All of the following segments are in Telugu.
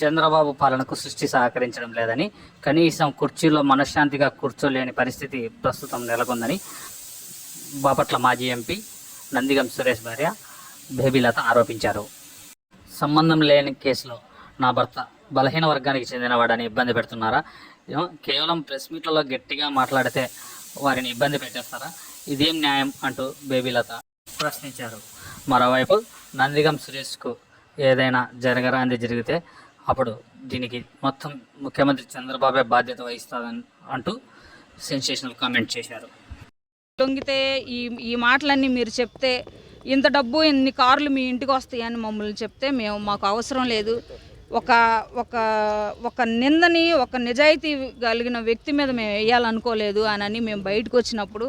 చంద్రబాబు పాలనకు సృష్టి సహకరించడం లేదని కనీసం కుర్చీలో మనశ్శాంతిగా కూర్చోలేని పరిస్థితి ప్రస్తుతం నెలకొందని బాపట్ల మాజీ ఎంపీ నందిగం సురేష్ భార్య బేబీలత ఆరోపించారు. సంబంధం లేని కేసులో నా భర్త బలహీన వర్గానికి చెందినవాడని ఇబ్బంది పెడుతున్నారా? ఏమో కేవలం ప్రెస్ మీట్లలో గట్టిగా మాట్లాడితే వారిని ఇబ్బంది పెట్టేస్తారా? ఇదేం న్యాయం అంటూ బేబీలత ప్రశ్నించారు. మరోవైపు నందిగం సురేష్కు ఏదైనా జరగరాంది జరిగితే అప్పుడు దీనికి మొత్తం ముఖ్యమంత్రి చంద్రబాబే బాధ్యత వహిస్తాదని అంటూ సెన్సేషనల్ కామెంట్ చేశారు. లొంగితే ఈ ఈ మాటలన్నీ మీరు చెప్తే ఇంత డబ్బు ఇన్ని కార్లు మీ ఇంటికి వస్తాయని మమ్మల్ని చెప్తే మేము మాకు అవసరం లేదు. ఒక ఒక ఒక నిందని ఒక నిజాయితీ కలిగిన వ్యక్తి మీద మేము వేయాలనుకోలేదు అని మేము బయటకు వచ్చినప్పుడు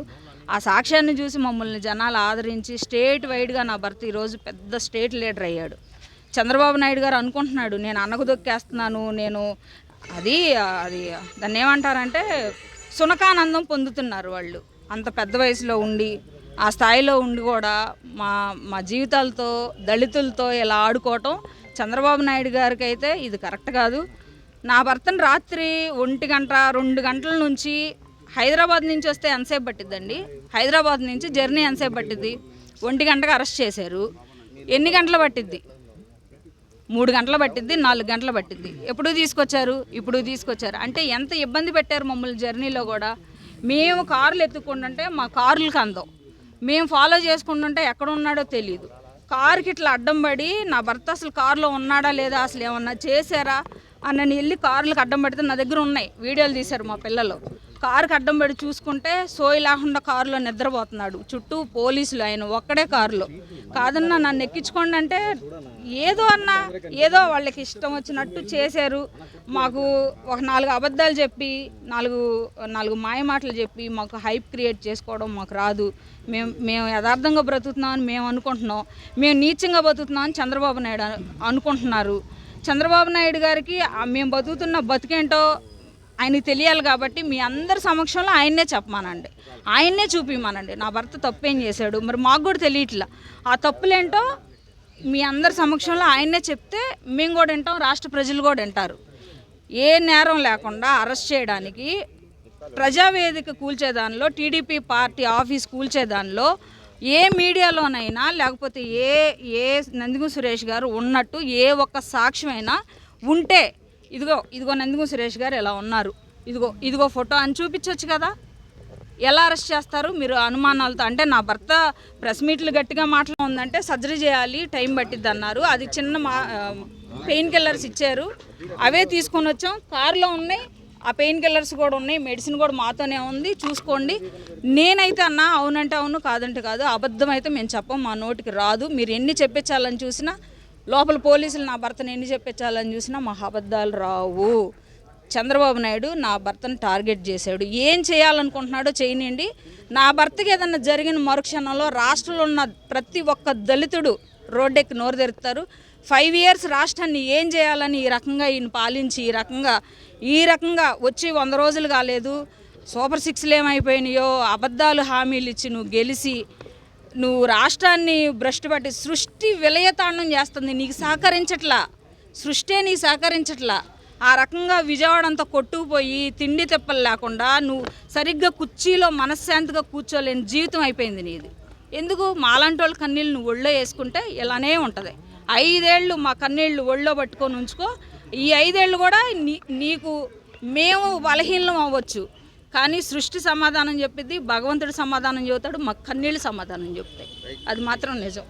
ఆ సాక్ష్యాన్ని చూసి మమ్మల్ని జనాలు ఆదరించి స్టేట్ వైడ్గా నా భర్త ఈరోజు పెద్ద స్టేట్ లీడర్ అయ్యాడు. చంద్రబాబు నాయుడు గారు అనుకుంటున్నాడు నేను అన్నకు దొక్కేస్తున్నాను నేను అది అది దాన్ని ఏమంటారంటే సునకానందం పొందుతున్నారు వాళ్ళు. అంత పెద్ద వయసులో ఉండి ఆ స్థాయిలో ఉండి కూడా మా మా జీవితాలతో దళితులతో ఇలా ఆడుకోవటం చంద్రబాబు నాయుడు గారికి అయితే ఇది కరెక్ట్ కాదు. నా భర్తను రాత్రి ఒంటి గంట రెండు గంటల నుంచి హైదరాబాద్ నుంచి వస్తే ఎంతసేపు పట్టిద్దండి? హైదరాబాద్ నుంచి జర్నీ ఎంతసేపు పట్టిద్ది? ఒంటి గంటకు అరెస్ట్ చేశారు. ఎన్ని గంటలు పట్టిద్ది? మూడు గంటలు పట్టింది నాలుగు గంటలు పట్టింది ఎప్పుడు తీసుకొచ్చారు? ఇప్పుడు తీసుకొచ్చారు. అంటే ఎంత ఇబ్బంది పెట్టారు మమ్మల్ని జర్నీలో కూడా. మేము కార్లు ఎత్తుకుంటుంటే మా కార్లకు అందం. మేము ఫాలో చేసుకుంటుంటే ఎక్కడ ఉన్నాడో తెలియదు కారుకి ఇట్లా అడ్డం పడి నా భర్త అసలు కారులో ఉన్నాడా లేదా? అసలు ఏమన్నా చేశారా? అని నేను వెళ్ళి కార్లకు అడ్డం పడితే నా దగ్గర ఉన్నాయి. వీడియోలు తీశారు మా పిల్లలు. కారుకి అడ్డం పెడి చూసుకుంటే సోయి లేకుండా కారులో నిద్రపోతున్నాడు. చుట్టూ పోలీసులు ఆయన ఒక్కడే కారులో. కాదన్నా నన్ను ఎక్కించుకోండి అంటే ఏదో అన్నా ఏదో వాళ్ళకి ఇష్టం వచ్చినట్టు చేశారు. మాకు ఒక నాలుగు అబద్ధాలు చెప్పి నాలుగు నాలుగు మాయ మాటలు చెప్పి మాకు హైప్ క్రియేట్ చేసుకోవడం మాకు రాదు. మేము మేము యథార్థంగా బ్రతుకుతున్నామని మేము అనుకుంటున్నాం. మేము నీచంగా బతుకుతున్నామని చంద్రబాబు నాయుడు అనుకుంటున్నారు. చంద్రబాబు నాయుడు గారికి మేము బతుకుతున్న బతికేంటో ఆయనకి తెలియాలి కాబట్టి మీ అందరి సమక్షంలో ఆయన్నే చెప్పమానండి. ఆయన్నే చూపిమానండి. నా భర్త తప్పేం చేశాడు? మరి మాకు కూడా తెలియట్లా. ఆ తప్పులేంటో మీ అందరి సమక్షంలో ఆయన్నే చెప్తే మేము కూడా వింటాం రాష్ట్ర ప్రజలు కూడా వింటారు. ఏ నేరం లేకుండా అరెస్ట్ చేయడానికి ప్రజావేదిక కూల్చేదానిలో టీడీపీ పార్టీ ఆఫీస్ కూల్చేదానిలో ఏ మీడియాలోనైనా లేకపోతే ఏ ఏ నందిగు సురేష్ గారు ఉన్నట్టు ఏ ఒక్క సాక్ష్యమైనా ఉంటే ఇదిగో ఇదిగో నందిగు సురేష్ గారు ఎలా ఉన్నారు. ఇదిగో ఇదిగో ఫోటో అని చూపించవచ్చు కదా. ఎలా అరెస్ట్ చేస్తారు? మీరు అనుమానాలతో అంటే నా భర్త ప్రెస్ మీట్లు గట్టిగా మాటలు సర్జరీ చేయాలి టైం పట్టిద్ది అన్నారు. అది చిన్న మా పెయిన్ కిల్లర్స్ ఇచ్చారు. అవే తీసుకొని వచ్చాం. కారులో ఉన్నాయి. ఆ పెయిన్ కిల్లర్స్ కూడా ఉన్నాయి. మెడిసిన్ కూడా మాతోనే ఉంది. చూసుకోండి. నేనైతే అన్నా అవునంటే అవును కాదంటే కాదు అబద్ధం అయితే మేము చెప్పం మా నోటికి రాదు. మీరు ఎన్ని చెప్పించాలని చూసినా లోపల పోలీసులు నా భర్తను ఎన్ని చెప్పించాలని చూసినా మా అబద్ధాలు రావు. చంద్రబాబు నాయుడు నా భర్తను టార్గెట్ చేశాడు. ఏం చేయాలనుకుంటున్నాడో చేయనండి. నా భర్తకి ఏదన్నా జరిగిన మరుక్షణంలో రాష్ట్రంలో ఉన్న ప్రతి ఒక్క దళితుడు రోడ్డెక్కి నోరు తెరుతారు ఫైవ్ ఇయర్స్ రాష్ట్రాన్ని ఏం చేయాలని ఈ రకంగా ఈయన పాలించి ఈ రకంగా ఈ రకంగా వచ్చి వంద రోజులు కాలేదు. సూపర్ సిక్స్లు ఏమైపోయినాయో అబద్ధాలు హామీలు ఇచ్చి నువ్వు గెలిచి నువ్వు రాష్ట్రాన్ని భ్రష్టు పట్టి సృష్టి విలయతాండం చేస్తుంది. నీకు సహకరించట్లా. సృష్టే నీకు సహకరించట్లా. ఆ రకంగా విజయవాడ అంతా కొట్టుకుపోయి తిండి తిప్పలు లేకుండా నువ్వు సరిగ్గా కుర్చీలో మనశ్శాంతిగా కూర్చోలేని జీవితం అయిపోయింది నీది. ఎందుకు? మాలాంటి వాళ్ళ కన్నీళ్ళు నువ్వు ఒళ్ళో వేసుకుంటే ఇలానే ఉంటుంది. ఐదేళ్ళు మా కన్నీళ్ళు ఒళ్ళో పట్టుకొని ఉంచుకో. ఈ ఐదేళ్ళు కూడా నీ నీకు మేము బలహీనం అవ్వచ్చు. కానీ సృష్టి సమాధానం చెప్పిద్ది భగవంతుడు సమాధానం చెబుతాడు మా కన్నీళ్ళు సమాధానం చెప్తాయి అది మాత్రం నిజం.